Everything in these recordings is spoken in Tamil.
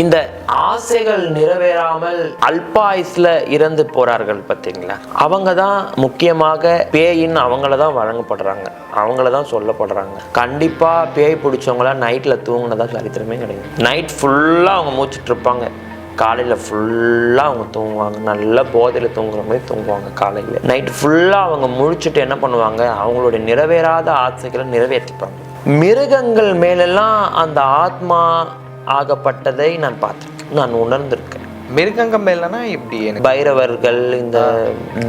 இந்த ஆசைகள் நிறைவேறாமல் அல்பாயுஸ்ல இறந்து போறார்கள் பார்த்தீங்களா? அவங்க தான் முக்கியமாக பேயின்னு அவங்கள தான் வழங்கப்படுறாங்க. அவங்கள தான் சொல்லப்படுறாங்க. கண்டிப்பாக பேய் பிடிச்சவங்களாம் நைட்டில் தூங்கினதா சரித்திரமே கிடையாது. நைட் ஃபுல்லாக அவங்க மூச்சுட்டு இருப்பாங்க. காலையில் ஃபுல்லாக அவங்க தூங்குவாங்க. நல்ல போதையில் தூங்குற மாதிரி தூங்குவாங்க காலையில். நைட் ஃபுல்லாக அவங்க முழிச்சிட்டு என்ன பண்ணுவாங்க? அவங்களுடைய நிறைவேறாத ஆசைகளை நிறைவேற்றிப்பாங்க. மிருகங்கள் மேலெல்லாம் அந்த ஆத்மா ஆகப்பட்டதை நான் பார்த்துருக்கேன். நான் உணர்ந்திருக்கேன். மிருகங்க மேலனா இப்படி எனக்கு? பைரவர்கள் இந்த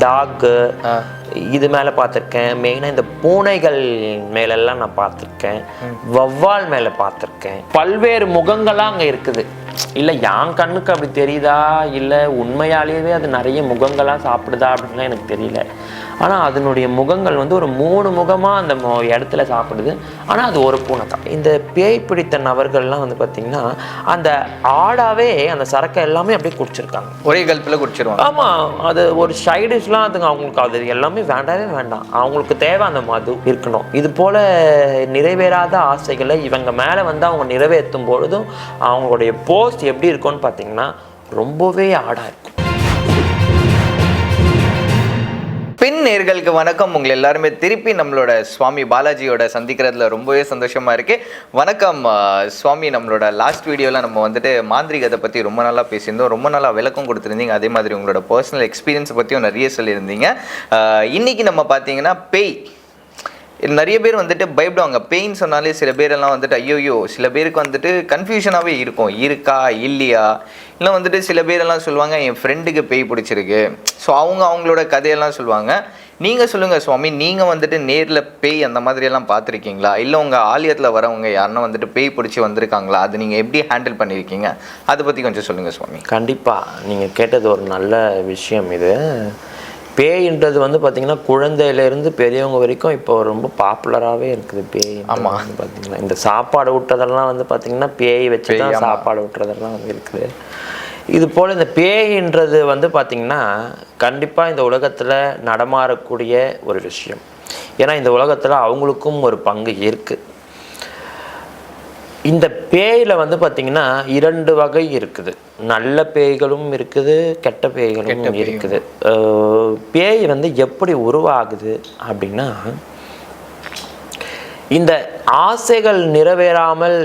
டாக்கு. இது மேலே பார்த்துருக்கேன். மெயினாக இந்த பூனைகள் மேலெல்லாம் நான் பார்த்துருக்கேன். வவ்வால் மேலே பார்த்துருக்கேன். பல்வேறு முகங்கள்லாம் அங்கே இருக்குது. இல்லை என் கண்ணுக்கு அப்படி தெரியுதா? இல்லை உண்மையாலேயே அது நிறைய முகங்களாக சாப்பிடுதா அப்படின்லாம் எனக்கு தெரியல. ஆனால் அதனுடைய முகங்கள் வந்து ஒரு மூணு முகமாக அந்த மொ- இடத்துல சாப்பிடுது. ஆனால் அது ஒரு பூனை தான். இந்த பேய் பிடித்த நபர்கள்லாம் வந்து பார்த்திங்கன்னா அந்த ஆடாவே அந்த சரக்கை எல்லாமே அப்படியே குடிச்சிருக்காங்க. ஒரே கல்ப்பில் குடிச்சிருவாங்க. ஆமா அது ஒரு சைடிஷ்லாம் அதுங்க அவங்களுக்கு அது எல்லாமே வேண்டவே வேண்டாம். அவங்களுக்கு தேவை அந்த மது இருக்கணும். இது போல நிறைவேறாத ஆசைகளை இவங்க மேல வந்து அவங்க நிறைவேற்றும் பொழுதும் அவங்களுடைய போஸ்ட் எப்படி இருக்கும்னு பார்த்தீங்கன்னா ரொம்பவே ஆடா இருக்கும். பெண் நேர்களுக்கு வணக்கம். உங்களை எல்லாருமே திருப்பி நம்மளோட சுவாமி பாலாஜியோட சந்திக்கிறதுல ரொம்பவே சந்தோஷமா இருக்கு. வணக்கம் சுவாமி. நம்மளோட லாஸ்ட் வீடியோல நம்ம வந்துட்டு மாந்திரிகத்தை பத்தி ரொம்ப நல்லா பேசியிருந்தோம். ரொம்ப நல்லா விளக்கம் கொடுத்துருந்தீங்க. அதே மாதிரி உங்களோட பர்சனல் எக்ஸ்பீரியன்ஸ் பத்தியும் நிறைய சொல்லியிருந்தீங்க. இன்னைக்கு நம்ம பார்த்தீங்கன்னா பேய். நிறைய பேர் வந்துட்டு பயப்படுவாங்க. பெயின் சொன்னாலே சில பேரெல்லாம் வந்துட்டு ஐயோயோ சில பேருக்கு வந்துட்டு கன்ஃபியூஷனாகவே இருக்கும். இருக்கா? இல்லையா? இல்லை வந்துட்டு சில பேரெல்லாம் சொல்லுவாங்க என் ஃப்ரெண்டுக்கு பேய் பிடிச்சிருக்கு. ஸோ அவங்க அவங்களோட கதையெல்லாம் சொல்லுவாங்க. நீங்கள் சொல்லுங்கள் சுவாமி. நீங்கள் வந்துட்டு நேரில் பேய் அந்த மாதிரியெல்லாம் பார்த்துருக்கீங்களா? இல்லை உங்கள் ஆலயத்தில் வரவங்க யாருன்னா வந்துட்டு பேய் பிடிச்சி வந்திருக்காங்களா? அது நீங்கள் எப்படி ஹேண்டில் பண்ணியிருக்கீங்க? அதை பற்றி கொஞ்சம் சொல்லுங்கள் சுவாமி. கண்டிப்பாக நீங்கள் கேட்டது ஒரு நல்ல விஷயம் இது. பேய்ன்றது வந்து பார்த்தீங்கன்னா குழந்தையிலேருந்து பெரியவங்க வரைக்கும் இப்போ ரொம்ப பாப்புலராகவே இருக்குது பேய் ஆமா. வந்து பார்த்தீங்கன்னா இந்த சாப்பாடு விட்டதெல்லாம் வந்து பார்த்தீங்கன்னா பேய் வச்சு தான். சாப்பாடு விட்டுறதெல்லாம் வந்து இருக்குது. இது போல் இந்த பேயின்றது வந்து பார்த்திங்கன்னா கண்டிப்பாக இந்த உலகத்தில் நடமாறக்கூடிய ஒரு விஷயம். ஏன்னா இந்த உலகத்தில் அவங்களுக்கும் ஒரு பங்கு இருக்குது இந்த பேயில் வந்து பார்த்திங்கன்னா இரண்டு வகை இருக்குது. நல்ல பேய்களும் இருக்குது கெட்ட பேய்களும். இருக்குது. பேய் வந்து எப்படி உருவாகுது அப்படின்னா இந்த ஆசைகள் நிறைவேறாமல்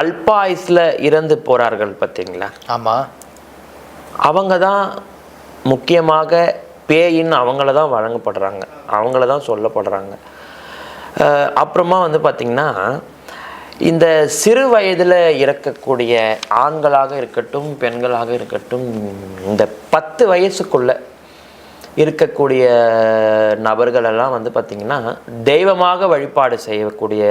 அல்பாயுஸ்ல இறந்து போறார்கள் பார்த்தீங்களா? ஆமாம் அவங்க தான் முக்கியமாக பேயின்னு அவங்கள தான் வழங்கப்படுறாங்க. அவங்கள தான் சொல்லப்படுறாங்க. அப்புறமா வந்து பார்த்திங்கன்னா இந்த சிறு வயதில் இறக்கக்கூடிய ஆண்களாக இருக்கட்டும் பெண்களாக இருக்கட்டும் இந்த பத்து வயசுக்குள்ள இருக்கக்கூடிய நபர்களெல்லாம் வந்து பார்த்திங்கன்னா தெய்வமாக வழிபாடு செய்யக்கூடிய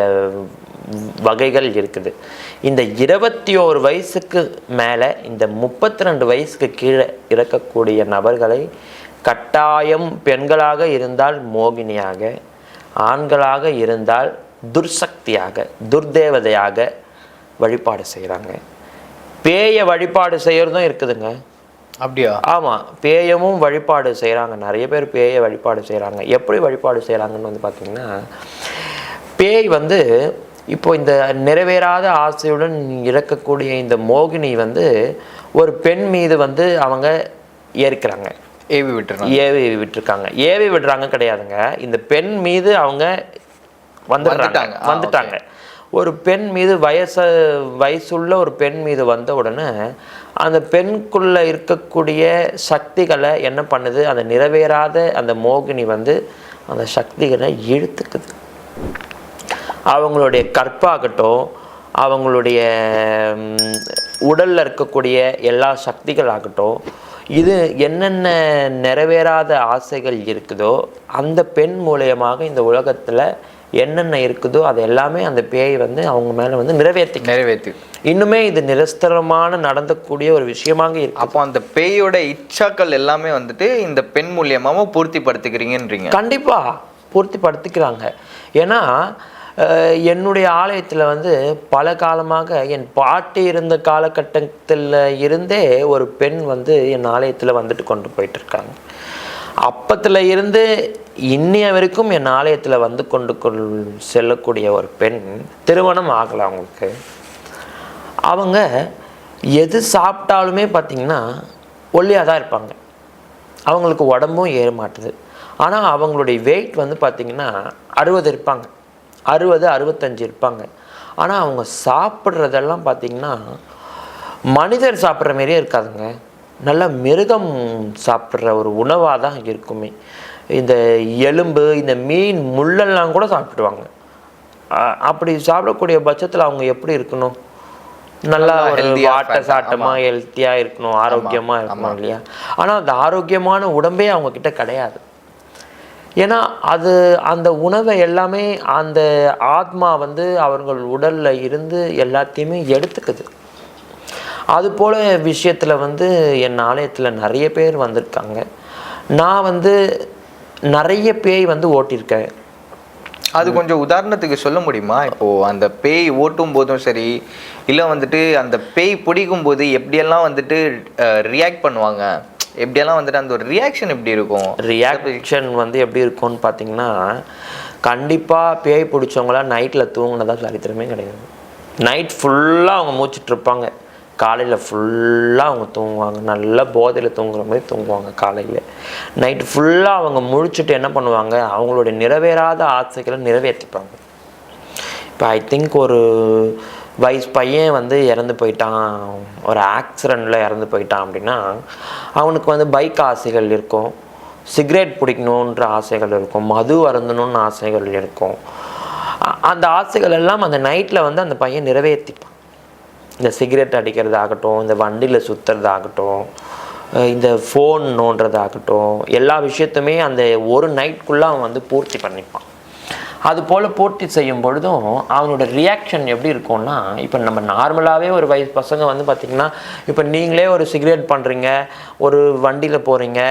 வகைகள் இருக்குது. இந்த இருபத்தி ஓரு வயசுக்கு மேலே இந்த முப்பத்தி ரெண்டு வயசுக்கு கீழே இறக்கக்கூடிய நபர்களை கட்டாயம் பெண்களாக இருந்தால் மோகினியாக ஆண்களாக இருந்தால் துர்சக்தியாக துர்தேவதையாக வழிபாடு செய்கிறாங்க பேய வழிபாடு செய்கிறதும் இருக்குதுங்க. அப்படியா? ஆமாம் பேயமும் வழிபாடு செய்கிறாங்க நிறைய பேர் பேயை வழிபாடு செய்கிறாங்க எப்படி வழிபாடு செய்கிறாங்கன்னு வந்து பார்த்திங்கன்னா பேய் வந்து இப்போ இந்த நிறைவேறாத ஆசையுடன் இறக்கக்கூடிய இந்த மோகினி வந்து ஒரு பெண் மீது வந்து அவங்க ஏற்கிறாங்க ஏவி விட்டுறாங்க. ஏவி விட்டுருக்காங்க. ஏவி விடுறாங்க கிடையாதுங்க. இந்த பெண் மீது அவங்க வந்துடுறாங்க. வந்துட்டாங்க. வந்துட்டாங்க. ஒரு பெண் மீது வயச வயசுள்ள ஒரு பெண் மீது வந்த உடனே அந்த பெண்குள்ள இருக்கக்கூடிய சக்திகளை என்ன பண்ணுது? அந்த நிறைவேறாத அந்த மோகினி வந்து அந்த சக்திகளை இழுத்துக்குது. அவங்களுடைய கற்பாகட்டும் அவங்களுடைய உடல்ல இருக்கக்கூடிய எல்லா சக்திகள் ஆகட்டும் இது என்னென்ன நிறைவேறாத ஆசைகள் இருக்குதோ அந்த பெண் மூலியமாக இந்த உலகத்துல என்னென்ன இருக்குதோ அது எல்லாமே அந்த பேய் வந்து அவங்க மேல வந்து நிறைவேற்றி நிறைவேற்றி இன்னுமே இது நிரஸ்தரமான நடந்தக்கூடிய ஒரு விஷயமாக இருக்கு. அப்போ அந்த பேயோட இச்சாக்கள் எல்லாமே வந்துட்டு இந்த பெண் மூலியமாவும் பூர்த்தி படுத்திக்கிறீங்கன்றீங்க கண்டிப்பா பூர்த்தி படுத்திக்கிறாங்க ஏன்னா என்னுடைய ஆலயத்தில் வந்து பல காலமாக என் பாட்டி இருந்த காலகட்டத்தில் இருந்தே ஒரு பெண் வந்து என் ஆலயத்தில் வந்துட்டு கொண்டு போயிட்டு இருக்காங்க. அப்பத்தில் இருந்து இன்னைய வரைக்கும் என் ஆலயத்தில் வந்து கொண்டு கொள் செல்லக்கூடிய ஒரு பெண் திருமணம் ஆகலை அவங்களுக்கு. அவங்க எது சாப்பிட்டாலுமே பார்த்திங்கன்னா ஒல்லியாக தான் இருப்பாங்க. அவங்களுக்கு உடம்பும் ஏற மாட்டுது ஆனால் அவங்களுடைய வெயிட் வந்து பார்த்திங்கன்னா அறுபது இருப்பாங்க. அறுபது அறுபத்தஞ்சு இருப்பாங்க. ஆனால் அவங்க சாப்பிட்றதெல்லாம் பார்த்திங்கன்னா மனிதர் சாப்பிட்ற மாதிரியே இருக்காதுங்க. நல்ல மிருகம் சாப்பிட்ற ஒரு உணவாக தான் இருக்குமே. இந்த எலும்பு இந்த மீன் முள்ளெல்லாம் கூட சாப்பிடுவாங்க. அப்படி சாப்பிடக்கூடிய பட்சத்தில் அவங்க எப்படி இருக்கணும்? நல்லா ஒரு healthy ஆ வாட்ட fat ஆ, சாட்டமா ஹெல்த்தியாக இருக்கணும் ஆரோக்கியமாக இருக்கணும் இல்லையா? ஆனால் அந்த ஆரோக்கியமான உடம்பே அவங்க கிட்ட கிடையாது. ஏன்னா அது அந்த உணவை எல்லாமே அந்த ஆத்மா வந்து அவர்கள் உடல்ல இருந்து எல்லாத்தையுமே எடுத்துக்குது. அது போல விஷயத்துல வந்து என் ஆலயத்துல நிறைய பேர் வந்திருக்காங்க. நான் வந்து நிறைய பேய் வந்து ஓட்டியிருக்கேன். அது கொஞ்சம் உதாரணத்துக்கு சொல்ல முடியுமா? இப்போ அந்த பேய் ஓட்டும் போதும் சரி இல்லை வந்துட்டு அந்த பேய் பிடிக்கும் போது எப்படியெல்லாம் வந்துட்டு ரியாக்ட் பண்ணுவாங்க? எப்படியெல்லாம் வந்துட்டு அந்த ஒரு ரியாக்ஷன் எப்படி இருக்கும்? ரியாக்ஷன் வந்து எப்படி இருக்கும்னு பார்த்தீங்கன்னா கண்டிப்பாக பேய் பிடிச்சவங்களாம் நைட்டில் தூங்குனதா சரித்திரமே கிடையாது. நைட் ஃபுல்லாக அவங்க மூச்சிட்டு இருப்பாங்க. காலையில் ஃபுல்லாக அவங்க தூங்குவாங்க. நல்லா போதையில் தூங்குற மாதிரி தூங்குவாங்க காலையில். நைட்டு ஃபுல்லாக அவங்க முழிச்சுட்டு என்ன பண்ணுவாங்க? அவங்களுடைய நிறைவேறாத ஆசைகளை நிறைவேற்றிப்பாங்க. இப்போ ஐ திங்க் ஒரு வயசு பையன் வந்து இறந்து போயிட்டான். ஒரு ஆக்சிடெண்ட்டில் இறந்து போயிட்டான் அப்படின்னா அவனுக்கு வந்து பைக் ஆசைகள் இருக்கும். சிகரெட் பிடிக்கணுன்ற ஆசைகள் இருக்கும். மது அருந்தணும்னு ஆசைகள் இருக்கும். அந்த ஆசைகள் எல்லாம் அந்த நைட்டில் வந்து அந்த பையன் நிறைவேற்றிப்பான் இந்த சிகரெட் அடிக்கிறதாகட்டும் இந்த வண்டியில் சுற்றுறதாகட்டும் இந்த ஃபோன் நோண்டுறதாகட்டும் எல்லா விஷயத்துமே அந்த ஒரு நைட்குள்ளே அவன் வந்து பூர்த்தி பண்ணிப்பான். அது போல் பூர்த்தி செய்யும் பொழுதும் அவனோட ரியாக்ஷன் எப்படி இருக்கும்னா இப்போ நம்ம நார்மலாகவே ஒரு வயசு பசங்க வந்து பார்த்திங்கன்னா இப்போ நீங்களே ஒரு சிகரெட் பண்ணுறீங்க ஒரு வண்டியில் போகிறீங்க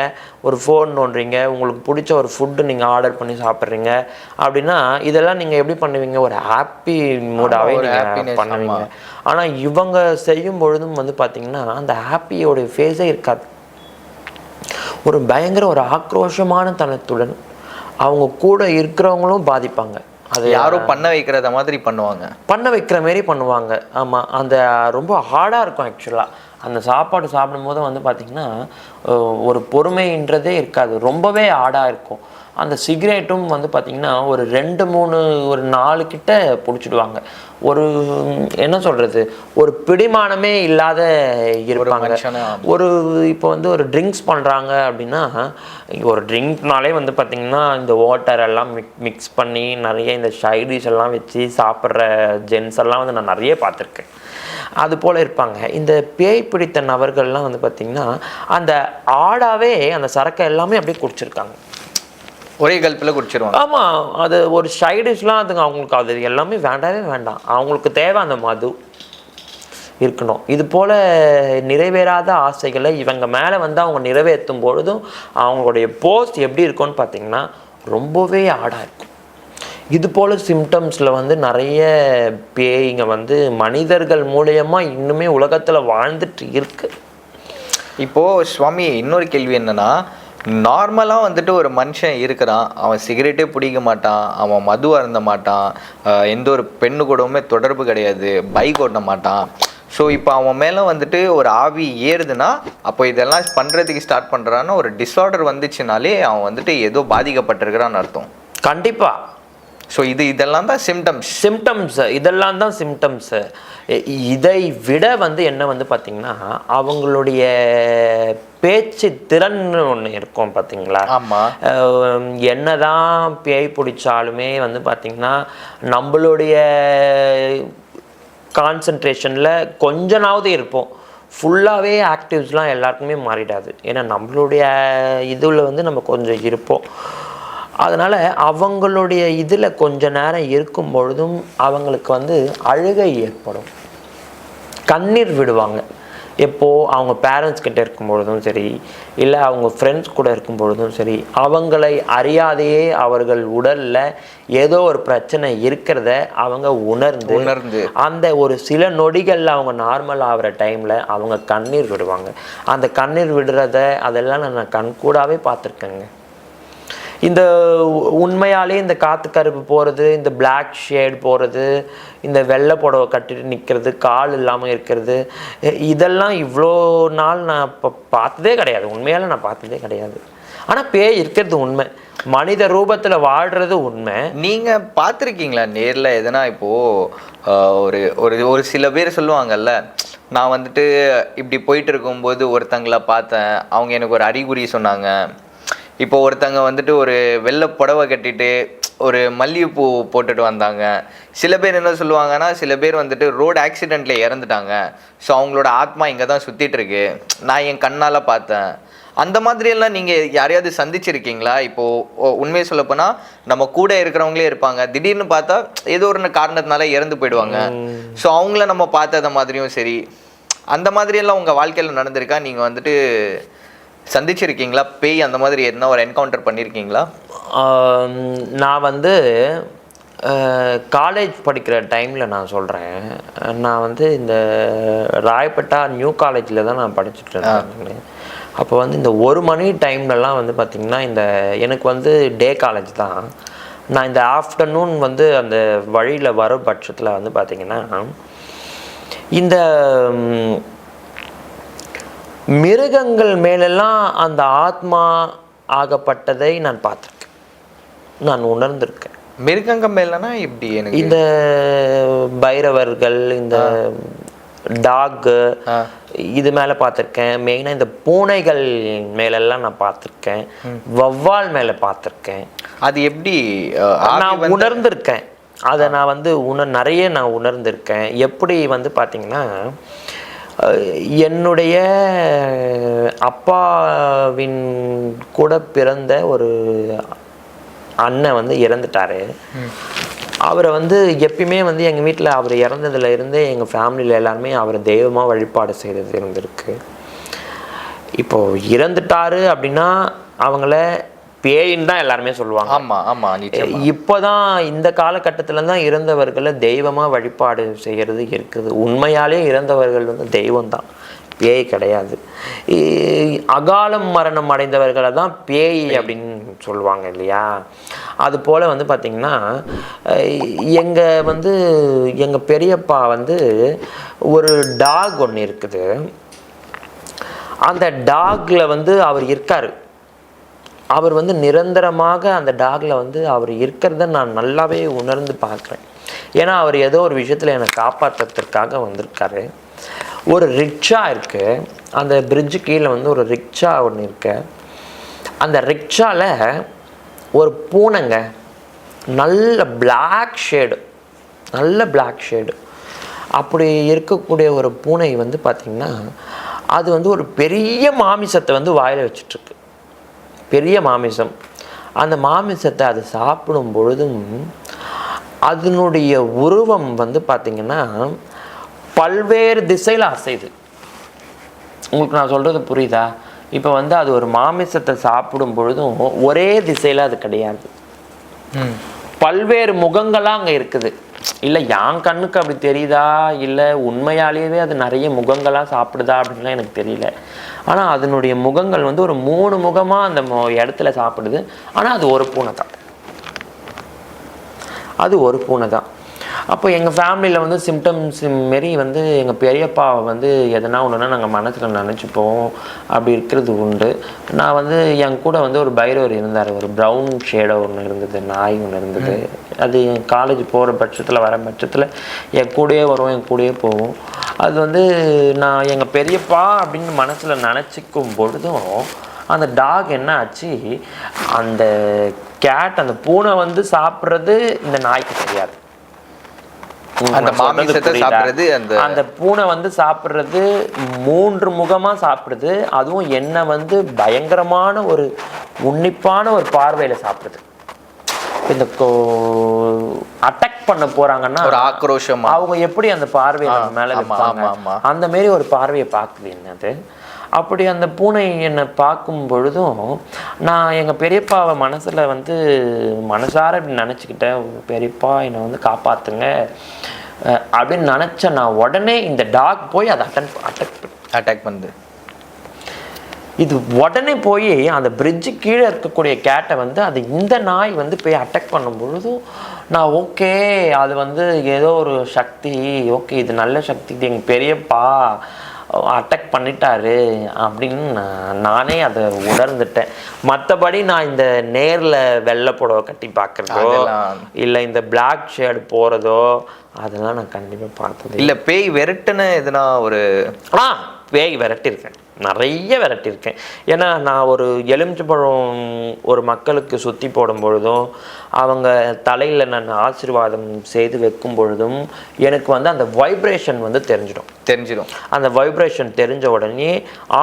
ஒரு ஃபோன் நோண்டுறீங்க உங்களுக்கு பிடிச்ச ஒரு ஃபுட்டு நீங்கள் ஆர்டர் பண்ணி சாப்பிட்றீங்க அப்படின்னா இதெல்லாம் நீங்கள் எப்படி பண்ணுவீங்க? ஒரு ஹாப்பி மூடாகவே நீங்கள் பண்ணுவீங்க. ஆனால் இவங்க செய்யும் பொழுதும் வந்து பார்த்திங்கன்னா அந்த ஹாப்பியோட ஃபேஸே இருக்காது. ஒரு பயங்கர ஒரு ஆக்ரோஷமான தனத்துடன் அவங்க கூட இருக்கிறவங்களும் பாதிப்பாங்க. அது யாரோ பண்ண வைக்கிறத மாதிரி பண்ணுவாங்க. பண்ண வைக்கிற மாரி பண்ணுவாங்க. ஆமாம் அந்த ரொம்ப ஹார்டாக இருக்கும் ஆக்சுவலாக அந்த சாப்பாடு சாப்பிடும்போது வந்து பார்த்திங்கன்னா ஒரு பொறுமைன்றதே இருக்காது. ரொம்பவே ஹார்டாக இருக்கும். அந்த சிகரெட்டும் வந்து பார்த்திங்கன்னா ஒரு ரெண்டு மூணு ஒரு நாலு கிட்ட பிடிச்சிடுவாங்க. ஒரு என்ன சொல்கிறது ஒரு பிடிமானமே இல்லாத இருப்பாங்க. ஒரு இப்போ வந்து ஒரு ட்ரிங்க்ஸ் பண்ணுறாங்க அப்படின்னா ஒரு ட்ரிங்க்னாலே வந்து பார்த்திங்கன்னா இந்த வாட்டர் எல்லாம் மிக் மிக்ஸ் பண்ணி நிறைய இந்த ஷைடிஷ் எல்லாம் வச்சு சாப்பிட்ற ஜென்ஸ் எல்லாம் வந்து நான் நிறைய பார்த்துருக்கேன். அது போல் இருப்பாங்க. இந்த பேய் பிடித்த நபர்கள்லாம் வந்து பார்த்திங்கன்னா அந்த ஆடாவே அந்த சரக்கை எல்லாமே அப்படியே குடிச்சிருக்காங்க. ஒரே கல்ப்பில் குடிச்சிருவாங்க. ஆமாம் அது ஒரு சைடிஷ்லாம் அதுங்க அவங்களுக்கு அது எல்லாமே வேண்டவே வேண்டாம். அவங்களுக்கு தேவை அந்த மது இருக்கணும். இது போல் நிறைவேறாத ஆசைகளை இவங்க மேலே வந்து அவங்க நிறைவேற்றும் பொழுதும் அவங்களுடைய போஸ்ட் எப்படி இருக்கும்னு பார்த்தீங்கன்னா ரொம்பவே ஆடாக இருக்கும். இது போல் சிம்டம்ஸில் வந்து நிறைய பேய்ங்க வந்து மனிதர்கள் மூலியமா இன்னுமே உலகத்தில் வாழ்ந்துட்டு இருக்கு. இப்போ சுவாமி இன்னொரு கேள்வி என்னன்னா நார்மலா வந்துட்டு ஒரு மனுஷன் இருக்கிறான். அவன் சிகரெட்டே பிடிக்க மாட்டான். அவன் மது அருந்த மாட்டான். எந்த ஒரு பெண்ணு கூடவுமே தொடர்பு கிடையாது. பைக் ஓட்ட மாட்டான். ஸோ இப்போ அவன் மேலே வந்துட்டு ஒரு ஆவி ஏறுதுன்னா அப்போ இதெல்லாம் பண்ணுறதுக்கு ஸ்டார்ட் பண்ணுறான்னு ஒரு டிஸார்டர் வந்துச்சுனாலே அவன் வந்துட்டு ஏதோ பாதிக்கப்பட்டிருக்கிறான்னு அர்த்தம். கண்டிப்பாக ஸோ இது இதெல்லாம் தான் சிம்டம்ஸ் சிம்டம்ஸ் இதெல்லாம் தான் சிம்டம்ஸு இதை விட வந்து என்ன வந்து பார்த்திங்கன்னா அவங்களுடைய பேச்சு திறன் ஒன்று இருக்கும் பார்த்தீங்களா ஆமாம் அஹ் என்னதான் பேய் பிடிச்சாலுமே வந்து பார்த்திங்கன்னா நம்மளுடைய கான்சன்ட்ரேஷனில் கொஞ்சனாவது இருப்போம். ஃபுல்லாகவே ஆக்டிவ்ஸ்லாம் எல்லாருக்குமே மாறிடாது. ஏன்னா நம்மளுடைய இதில் வந்து நம்ம கொஞ்சம் இருப்போம். அதனால் அவங்களுடைய இதில் கொஞ்ச நேரம் இருக்கும் பொழுதும் அவங்களுக்கு வந்து அழுகை ஏற்படும். கண்ணீர் விடுவாங்க. எப்போ அவங்க பேரண்ட்ஸ் கிட்ட இருக்கும் பொழுதும் சரி இல்லை அவங்க ஃப்ரெண்ட்ஸ் கூட இருக்கும் பொழுதும் சரி அவங்களை அறியாதையே அவர்கள் உடல்ல ஏதோ ஒரு பிரச்சனை இருக்கிறத அவங்க உணர்ந்து உணர்ந்து. அந்த ஒரு சில நொடிகளில் அவங்க நார்மல் ஆகிற டைமில் அவங்க கண்ணீர் விடுவாங்க. அந்த கண்ணீர் விடுறத அதெல்லாம் நான் கண் கூடாவே பார்த்துருக்கேங்க. இந்த உண்மையாலே இந்த காத்து கருப்பு போகிறது இந்த பிளாக் ஷேட் போகிறது இந்த வெள்ளை புடவை கட்டிட்டு நிற்கிறது கால் இல்லாமல் இருக்கிறது இதெல்லாம் இவ்வளோ நாள் நான் இப்போ பார்த்ததே கிடையாது. உண்மையால் நான் பார்த்ததே கிடையாது. ஆனால் பேய் இருக்கிறது உண்மை. மனித ரூபத்தில் வாழ்கிறது உண்மை. நீங்கள் பார்த்துருக்கீங்களா நேரில் எதனா இப்போது ஒரு ஒரு ஒரு சில பேர் சொல்லுவாங்கல்ல நான் வந்துட்டு இப்படி போயிட்டு இருக்கும்போது ஒருத்தங்களை பார்த்தேன் அவங்க எனக்கு ஒரு அறிகுறி சொன்னாங்க இப்போ ஒருத்தங்க வந்துட்டு ஒரு வெள்ளை புடவை கட்டிட்டு ஒரு மல்லிகைப்பூ போட்டுட்டு வந்தாங்க. சில பேர் என்ன சொல்லுவாங்கன்னா சில பேர் வந்துட்டு ரோடு ஆக்சிடெண்ட்ல இறந்துட்டாங்க. ஸோ அவங்களோட ஆத்மா இங்கே தான் சுத்திட்டு இருக்கு நான் என் கண்ணால பார்த்தேன். அந்த மாதிரி எல்லாம் நீங்க யாரையாவது சந்திச்சிருக்கீங்களா? இப்போ ஒ- உண்மையை சொல்ல போனா நம்ம கூட இருக்கிறவங்களே இருப்பாங்க. திடீர்னு பார்த்தா ஏதோ ஒரு காரணத்தினால இறந்து போயிடுவாங்க. ஸோ அவங்கள நம்ம பார்த்தத மாதிரியும் சரி. அந்த மாதிரி எல்லாம் உங்க வாழ்க்கையில நடந்திருக்கா? நீங்க வந்துட்டு சந்திச்சிருக்கீங்களா? பேய் அந்த மாதிரி என்ன ஒரு என்கவுண்டர் பண்ணியிருக்கீங்களா நான் வந்து காலேஜ் படிக்கிற டைமில் நான் சொல்கிறேன் நான் வந்து இந்த ராயப்பேட்டா நியூ காலேஜில் தான் நான் படிச்சுட்டு இருந்தேன். அப்போ வந்து இந்த ஒரு மணி டைம்லலாம் வந்து பார்த்திங்கன்னா இந்த எனக்கு வந்து டே காலேஜ் தான். நான் இந்த ஆஃப்டர்நூன் வந்து அந்த வழியில் வர பட்சத்தில் வந்து பார்த்திங்கன்னா இந்த மிருகங்கள் மேலெல்லாம் அந்த ஆத்மா ஆகப்பட்டதை நான் பார்த்துருக்கேன். நான் உணர்ந்திருக்கேன். மிருகங்க மேலனா இப்படி எனக்கு? இந்த பைரவர்கள் இந்த டாகு ஆ. இது மேலே பார்த்துருக்கேன். மெயினாக இந்த பூனைகள் மேலெல்லாம் நான் பார்த்துருக்கேன். வவ்வால் மேலே பார்த்துருக்கேன். அது எப்படி நான் உணர்ந்திருக்கேன். அதை நான் வந்து உணர் நிறைய நான் உணர்ந்திருக்கேன். எப்படி வந்து பார்த்தீங்கன்னா என்னுடைய அப்பாவின் கூட பிறந்த ஒரு அண்ணன் வந்து இறந்துட்டாரு. அவரை வந்து எப்பயுமே வந்து எங்கள் வீட்டில் அவர் இறந்ததுல இருந்தே எங்கள் ஃபேமிலியில் எல்லாருமே அவரை தெய்வமாக வழிபாடு செய்கிறது இருந்திருக்கு. இப்போ இறந்துட்டாரு அப்படின்னா அவங்கள பேயின்னு தான் எல்லாருமே சொல்லுவாங்க. ஆமா ஆமா நிச்சயம். இப்போதான் இந்த காலகட்டத்தில் தான் இறந்தவர்களை தெய்வமாக வழிபாடு செய்கிறது இருக்குது. உண்மையாலே இறந்தவர்கள் வந்து தெய்வம் தான். பேய் கிடையாது. அகாலம் மரணம் அடைந்தவர்களை தான் பேய் அப்படின்னு சொல்லுவாங்க இல்லையா? அது போல் வந்து பார்த்திங்கன்னா எங்கள் வந்து எங்கள் பெரியப்பா வந்து ஒரு டாக் ஒன்று இருக்குது. அந்த டாக்ல வந்து அவர் இருக்காரு. அவர் வந்து நிரந்தரமாக அந்த டாகில் வந்து அவர் இருக்கிறத நான் நல்லாவே உணர்ந்து பார்க்குறேன். ஏன்னா அவர் ஏதோ ஒரு விஷயத்தில் என்னை காப்பாற்றுறதுக்காக வந்திருக்காரு. ஒரு ரிக்ஷா இருக்கு. அந்த பிரிட்ஜு கீழே வந்து ஒரு ரிக்ஷா ஒன்று இருக்கு. அந்த ரிக்ஷாவில் ஒரு பூனைங்க. நல்ல பிளாக் ஷேடு நல்ல பிளாக் ஷேடு அப்படி இருக்கக்கூடிய ஒரு பூனை வந்து பார்த்திங்கன்னா அது வந்து ஒரு பெரிய மாமிசத்தை வந்து வாயில் வச்சிட்ருக்கு பெரிய மாமிசம். அந்த மாமிசத்தை அது சாப்பிடும் பொழுதும் அதனுடைய உருவம் வந்து பார்த்திங்கன்னா பல்வேறு திசையில் அசையுது. உங்களுக்கு நான் சொல்கிறது புரியுதா? இப்போ வந்து அது ஒரு மாமிசத்தை சாப்பிடும் பொழுதும் ஒரே திசையில் அது கிடையாது. பல்வேறு முகங்களாக அங்கே இருக்குது. இல்லை என் கண்ணுக்கு அப்படி தெரியுதா? இல்லை உண்மையாலேயே அது நிறைய முகங்களாக சாப்பிடுதா அப்படின்லாம் எனக்கு தெரியல. ஆனால் அதனுடைய முகங்கள் வந்து ஒரு மூணு முகமாக அந்த இடத்துல சாப்பிடுது. ஆனால் அது ஒரு பூனை தான் அது ஒரு பூனை தான் அப்போ எங்கள் ஃபேமிலியில் வந்து சிம்டம்ஸ் மாரி வந்து எங்கள் பெரியப்பாவை வந்து எதனா ஒன்றுனா நாங்கள் மனசில் நினச்சிப்போம். அப்படி இருக்கிறது உண்டு. நான் வந்து என் கூட வந்து ஒரு பைரவர் இருந்தார். ஒரு ப்ரௌன் ஷேடோ ஒன்று இருந்தது நாய் ஒன்று இருந்தது. அது என் காலேஜ் போகிற பட்சத்தில் வர பட்சத்தில் என் கூடயே வரும் என் கூடயே போகும் அது வந்து நான் எங்கள் பெரியப்பா அப்படின்னு மனசில் நினச்சிக்கும் பொழுதும் அந்த டாக் என்ன ஆச்சு அந்த கேட் அந்த பூனை வந்து சாப்பிட்றது இந்த நாய்க்கு தெரியாது. அந்த மாமிசத்தை? சாப்பிடுறது அந்த அந்த பூனை வந்து சாப்பிட்றது மூன்று முகமா சாப்பிடுது அதுவும் என்ன வந்து பயங்கரமான ஒரு உன்னிப்பான ஒரு பார்வையில சாப்பிடுது இந்த அட்டாக் பண்ண போறாங்கன்னா ஒரு ஆக்ரோஷமா? அவங்க எப்படி அந்த நம்ம மேல. அந்த மாரி ஒரு பார்வையை பார்க்குது என்னது? அப்படி அந்த பூனை என்னை பார்க்கும் பொழுதும் நான் எங்கள் பெரியப்பாவை மனசில் வந்து மனசார இப்படி நினச்சிக்கிட்டேன். பெரியப்பா என்னை வந்து காப்பாற்றுங்க அப்படின்னு நினச்ச நான் உடனே இந்த டாக் போய் அதை அட்டன் அட்டாக் அட்டாக் பண்ணுது. இது உடனே போய் அந்த பிரிட்ஜு கீழே இருக்கக்கூடிய கேட்டை வந்து அது இந்த நாய் வந்து போய் அட்டாக் பண்ணும் பொழுதும் நான் ஓகே அது வந்து ஏதோ ஒரு சக்தி ஓகே இது நல்ல சக்தி இது எங்கள் பெரியப்பா அட்டாக் பண்ணிட்டாரு அப்படின்னு நான் அதை உணர்ந்துட்டேன். மற்றபடி நான் இந்த நேரில் வெள்ளை புடவை கட்டி பார்க்குறதோ இல்லை இந்த பிளாக் ஷேடு போகிறதோ அதெல்லாம் நான் கண்டிப்பாக பார்த்தது இல்ல பேய் விரட்டுன்னு எதுனா ஒரு ஆ பேய் விரட்டியிருக்கேன். நிறைய விரட்டியிருக்கேன். ஏன்னா நான் ஒரு எலுமிச்சம்பழம் ஒரு மக்களுக்கு சுற்றி போடும் பொழுதும் அவங்க தலையில் நான் ஆசீர்வாதம் செய்து வைக்கும் பொழுதும் எனக்கு வந்து அந்த வைப்ரேஷன் வந்து தெரிஞ்சிடும். தெரிஞ்சிடும். அந்த வைப்ரேஷன் தெரிஞ்ச உடனே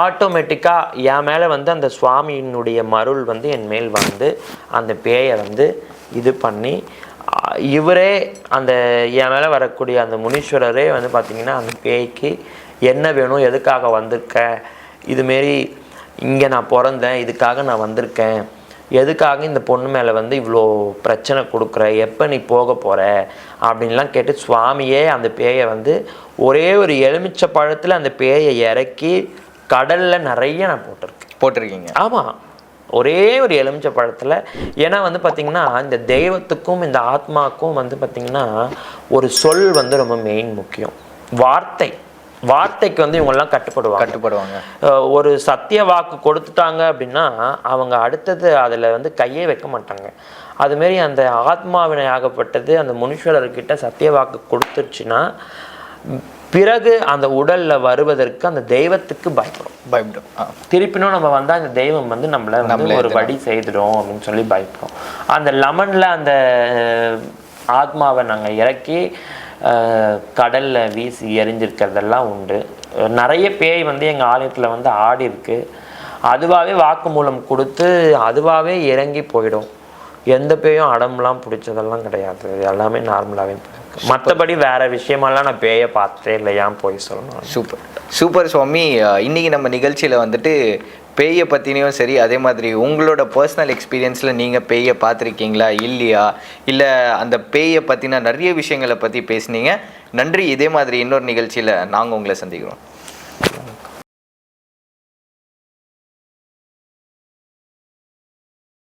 ஆட்டோமேட்டிக்காக என் மேலே வந்து அந்த சுவாமியினுடைய மருள் வந்து என் மேல் வந்து அந்த பேயை வந்து இது பண்ணி இவரே அந்த என் மேலே வரக்கூடிய அந்த முனீஸ்வரரே வந்து பார்த்திங்கன்னா அந்த பேய்க்கு என்ன வேணும் எதுக்காக வந்திருக்க? இதுமாரி இங்கே நான் பிறந்தேன் இதுக்காக நான் வந்திருக்கேன். எதுக்காக இந்த பொண்ணு மேலே வந்து இவ்வளோ பிரச்சனை கொடுக்குற? எப்போ நீ போக போகிற அப்படின்லாம் கேட்டு சுவாமியே அந்த பேயை வந்து ஒரே ஒரு எலுமிச்சை பழத்தில் அந்த பேயை இறக்கி கடலில் நிறைய நான் போட்டிருக்கேன். போட்டிருக்கீங்க. ஆமாம் ஒரே ஒரு எலுமிச்சை பழத்தில். ஏன்னா வந்து பார்த்திங்கன்னா இந்த தெய்வத்துக்கும் இந்த ஆத்மாக்கும் வந்து பார்த்திங்கன்னா ஒரு சொல் வந்து ரொம்ப மெயின் முக்கியம். வார்த்தை. வார்த்தைக்கு வந்து இவங்கெல்லாம் கட்டுப்படுவாங்க. கட்டுப்படுவாங்க. ஒரு சத்திய வாக்கு கொடுத்துட்டாங்க அப்படின்னா அவங்க அடுத்தது அதில் வந்து கையே வைக்க மாட்டாங்க. அதுமாரி அந்த ஆத்மாவினை ஆகப்பட்டது அந்த முனீஸ்வரர்கிட்ட சத்திய வாக்கு கொடுத்துருச்சுன்னா பிறகு அந்த உடல்ல வருவதற்கு அந்த தெய்வத்துக்கு பயப்படும். பயப்படும். திருப்பினும் நம்ம வந்தா இந்த தெய்வம் வந்து நம்மள நம்மள ஒரு வழி செய்திடும் அப்படின்னு சொல்லி பயப்படும். அந்த லெமன்ல அந்த ஆத்மாவை நாங்க இறக்கி கடல்ல வீசி எரிஞ்சிருக்கிறதெல்லாம் உண்டு. நிறைய பேய் வந்து எங்க ஆலயத்துல வந்து ஆடி இருக்கு. அதுவாகவே வாக்குமூலம் கொடுத்து அதுவாகவே இறங்கி போயிடும். எந்த பேயும் அடம்லாம் பிடிச்சதெல்லாம் கிடையாது. எல்லாமே நார்மலாகவே போயிருக்கு மற்றபடி வேற விஷயமெல்லாம் நான் பேயை பார்த்தே இல்லை. ஏன் போய் சொல்லணும்? சூப்பர். சூப்பர் சுவாமி. இன்னைக்கு நம்ம நிகழ்ச்சியில் வந்துட்டு பேயை பற்றினையும் சரி அதே மாதிரி உங்களோட பர்சனல் எக்ஸ்பீரியன்ஸில் நீங்கள் பேயை பார்த்துருக்கீங்களா? இல்லையா? இல்லை அந்த பேயை பற்றின நிறைய விஷயங்களை பற்றி பேசுனீங்க. நன்றி. இதே மாதிரி இன்னொரு நிகழ்ச்சியில் நாங்கள் உங்களை சந்திக்கிறோம்.